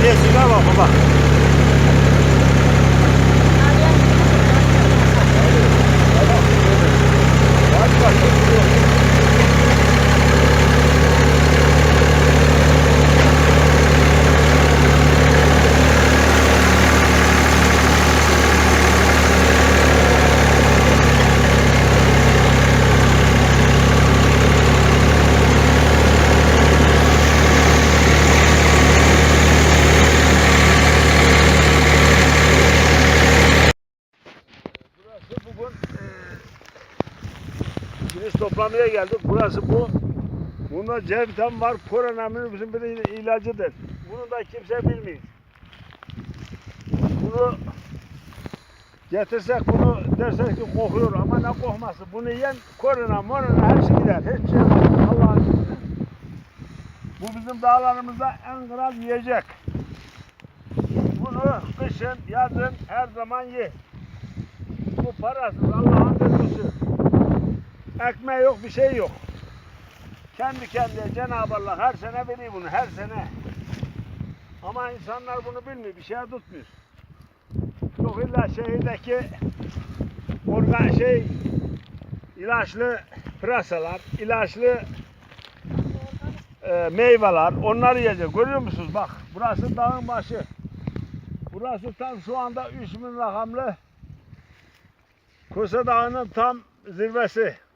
别急，干吧，好吧。Toplamaya geldik. Burası bu. Bunda C vitamini var. Koronavirüsün bir il- ilacıdır. Bunu da kimse bilmiyor. Bunu getirsek bunu dersek ki kokuyor ama ne kokması. Bunu yiyen korona morona hepsi gider. Hiçbir şey. Allah'ın izniyle. Bu bizim dağlarımızda en kral yiyecek. Bunu kışın, yazın her zaman ye. Bu parasız Allah'ın vergisi. Ekmeği yok, bir şey yok. Kendi kendine Cenab-ı Allah her sene veriyor bunu, her sene. Ama insanlar bunu bilmiyor, bir şeye tutmuyor. Çok illa şehirdeki organ şey ilaçlı pırasalar, ilaçlı e, meyveler, onları yiyecek. Görüyor musunuz? Bak, burası dağın başı. Burası tam şu anda 3000 rakamlı Kosa Dağı'nın tam zirvesi.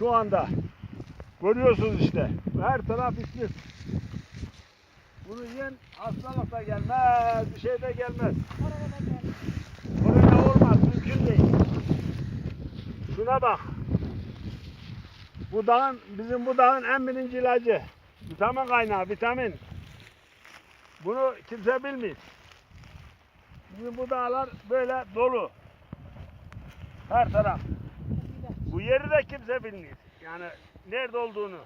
Şu anda. Görüyorsunuz işte. Her taraf islis. Bunu yiyen hastalık da gelmez, bir şey de gelmez. Korona olmaz, mümkün değil. Şuna bak. Bu dağın, bizim bu dağın en birinci ilacı. Vitamin kaynağı, vitamin. Bunu kimse bilmiyor. Bizim bu dağlar böyle dolu. Her taraf. Bu yeri de kimse bilmiyor. Yani nerede olduğunu.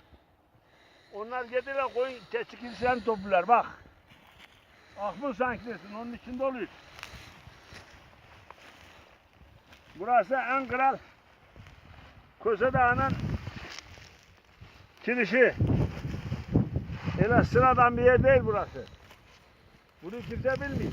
Onlar geldiler koyun keçi kilisen toplular bak. Akbıl sankilesin onun için doluyor. Burası en kral Koza Dağı'nın kirişi. Öyle sıradan bir yer değil burası. Bunu kimse bilmiyor.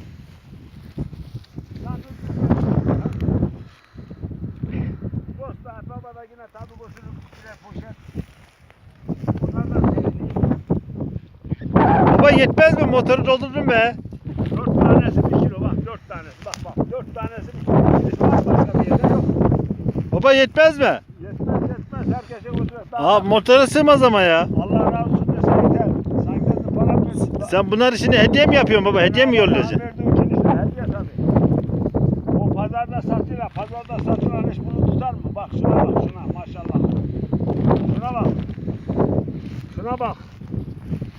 Baba yetmez mi? Motoru doldurdun be. Dört tanesi bir kilo bak dört tanesi bak bak dört tanesi bir kilo. Başka bir yerde yok. Baba yetmez mi? Yetmez yetmez herkese götürür. Aa motora sığmaz ama ya. Allah razı olsun dese yeter. Sanki de para versin. Sen bunlar için hediye mi yapıyorsun baba? Hediye mi yollayacaksın? Verdiği kilise hediye tabii. O pazarda satıyorlar. Pazarda satılan iş bunu tutar mı? Bak şuna bak şuna maşallah. Şuna bak. Şuna bak.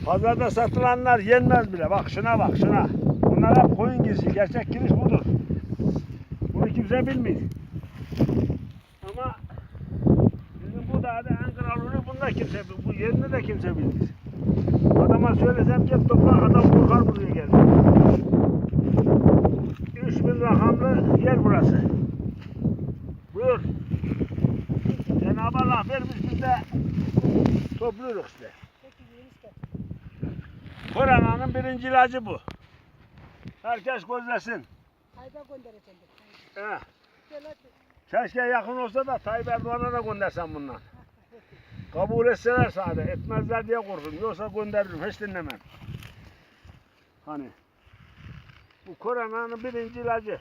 Pazarda satılanlar yenmez bile. Bak şuna bak şuna. Bunlar hep koyun gizli. Gerçek kiriş budur. Bunu kimse bilmiyor. Ama bizim bu dağda en kralını bunda kimse. Bu yerini de kimse bilmiyor. Adama söylesem gel topla adam korkar buraya geldi. 3000 rakamlı yer burası. Buyur. Cenab-ı Allah vermiş biz de topluyoruz işte. Koronanın birinci ilacı bu. Herkes gözlesin. Ayda göndereceğim. He. Keşke yakın olsa da Tayyip Erdoğan'a da göndersen bundan. Kabul etseler sade. Etmezler diye korkuyorum. Yoksa gönderirim. Hiç dinlemem. Hani. Bu koronanın birinci ilacı.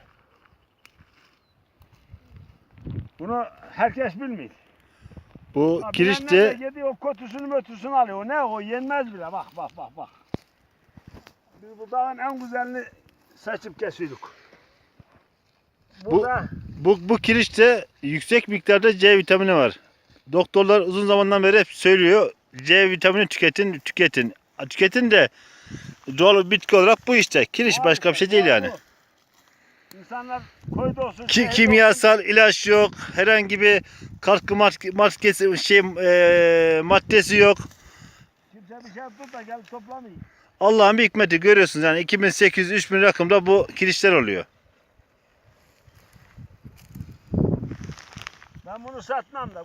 Bunu herkes bilmiyor. Bu bilenler de Yedi o kötüsünü mötüsünü alıyor. O ne o yenmez bile. Bak bak bak bak. Biz bu dağın en güzelini seçip kesiyorduk. Bu- Burada bu, bu kirişte yüksek miktarda C vitamini var. Doktorlar uzun zamandan beri hep söylüyor. C vitamini tüketin, tüketin. Tüketin de doğal bitki olarak bu işte. Kiriş başka bir şey değil yani. İnsanlar koyda olsun. Ki, kimyasal ilaç yok. Herhangi bir katkı maddesi şey e, maddesi yok. olsun. Kimse bir şey tut da gelip toplamayın. Allah'ın bir hikmeti görüyorsunuz yani 2800-3000 rakımda bu kirişler oluyor. Ben bunu satmam da